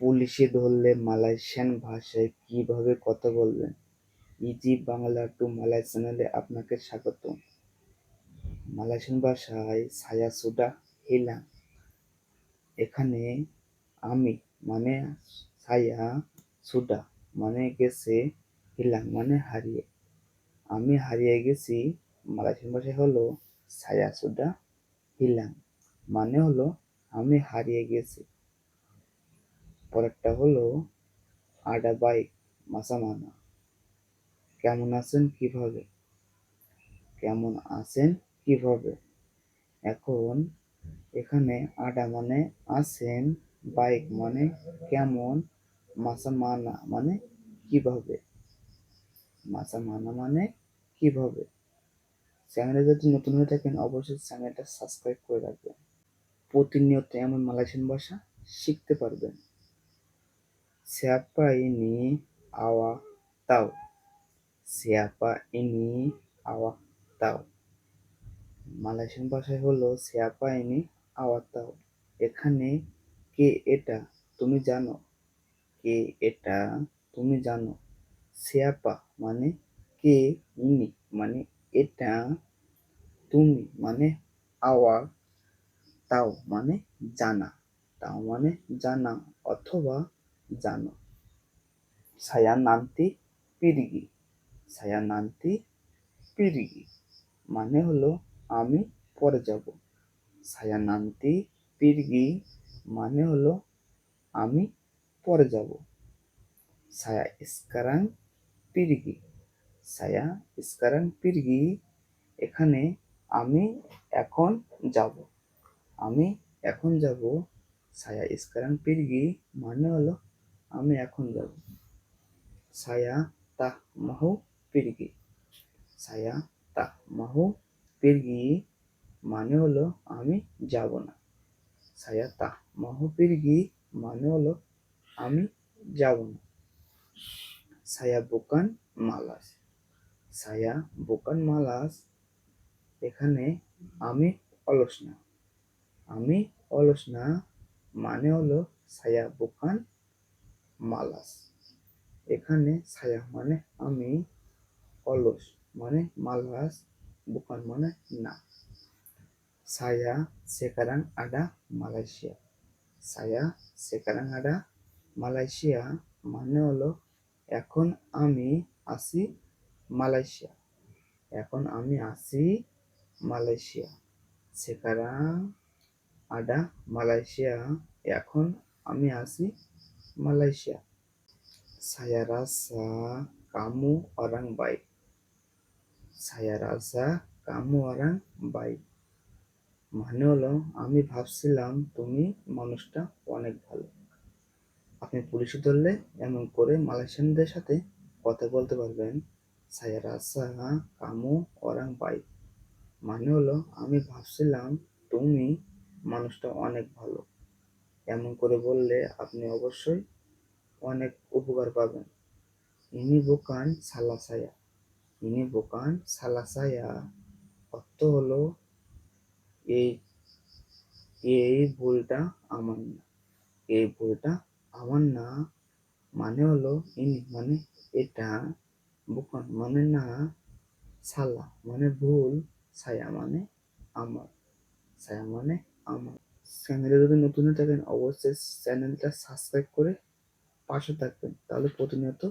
পুলিশে ধরলে মালয়েশিয়ান ভাষায় কীভাবে কথা বলবেন? ইজি বাংলা টু মালয় চ্যানেলে আপনাকে স্বাগত। মালয়েশিয়ান ভাষায় ছায়া সুডা হিলাং। এখানে আমি মানে ছায়া সুডা মানে গেছে হিলাং মানে হারিয়ে। আমি হারিয়ে গেছি, মালয়েশিয়ান ভাষায় হলো ছায়া সুডা হিলাং মানে হলো আমি হারিয়ে গেছি। পরেরটা হলো, আডা বাইক মাসামানা। কেমন আছেন কীভাবে? কেমন আছেন কীভাবে? এখন এখানে আডা মানে আছেন, বাইক মানে কেমন, মাসামানা মানে কীভাবে? মাসামানা মানে কীভাবে? চ্যানেলে যদি নতুন হয়ে থাকেন, অবশ্যই চ্যানেলটা সাবস্ক্রাইব করে রাখবেন। প্রতিনিয়ত এমন মালয়েশিয়ান ভাষা শিখতে পারবেন। Siapa ini awak tahu? Siapa ini awak tahu? Malaysian ভাষায় হলো সিয়াপা ইনি আওয়াতাও এখানে কে এটা তুমি জানো? কে এটা তুমি জানো? সিয়াপা মানে কে ইনি মানে এটা তুমি মানে আওয়ার তাও মানে জানা। তাও মানে জানা। অথবা জানো। সায়া নান্তি পিরিগি। সায়া নান্তি পিরিগি মানে হলো আমি পরে যাব। সায়া নান্তি পিরগি মানে হলো আমি পরে যাব। সায়া ইস্কারাং পিরগি। সায়া ইস্কারাং পিরগি এখানে আমি এখন যাব। আমি এখন যাব। সায়া ইস্কারাং পিরগি মানে হলো আমি এখন যাব। সায়া তা মাহু পিরগি। সায়া তা মাহু পিরগি মানে হলো আমি যাব না। সায়া তা মাহু পিরগি মানে হলো আমি যাব না। সায়া বোকান মালাস। সায়া বোকান মালাস, এখানে আমি অলস না। আমি অলস না মানে হলো সায়া বোকান মালাস। এখানে ছায়া মানে আমি, অলস মানে মালাস, বুকান মানে না। saya sekarang ada Malaysia. saya sekarang ada Malaysia মানে হলো, এখন আমি আছি মালয়েশিয়া। এখন আমি আছি মালয়েশিয়া। sekarang ada Malaysia. এখন আমি আছি Malaysia. Saya rasa kamu orang baik. Saya rasa kamu orang baik. মানে হলো আমি ভাবছিলাম তুমি মানুষটা অনেক ভালো আপনি পুলিশে ধরলে এমন করে মালয়েশিয়ানদের সাথে কথা বলতে পারবেন সায়া রাসা কামু ওরাং বাইক মানে হলো আমি ভাবছিলাম তুমি মানুষটা অনেক ভালো এমন করে বললে আপনি অবশ্যই অনেক উপকার পাবেন। ইনি বোকান সালাসায়া। ইনি বোকান সালাসায়া। অর্থ হলো, এই এই ভুলটা আমার না। এই ভুলটা আমার না মানে হলো ইনি মানে এটা বোকান মানে না সালা মানে ভুল। ছায়া মানে আমার। ছায়া মানে আমার। চ্যানেলে যদি নতুন থাকেন অবশ্যই চ্যানেলটা সাবস্ক্রাইব করে পাশে থাকবেন। তাহলে প্রতিনিয়ত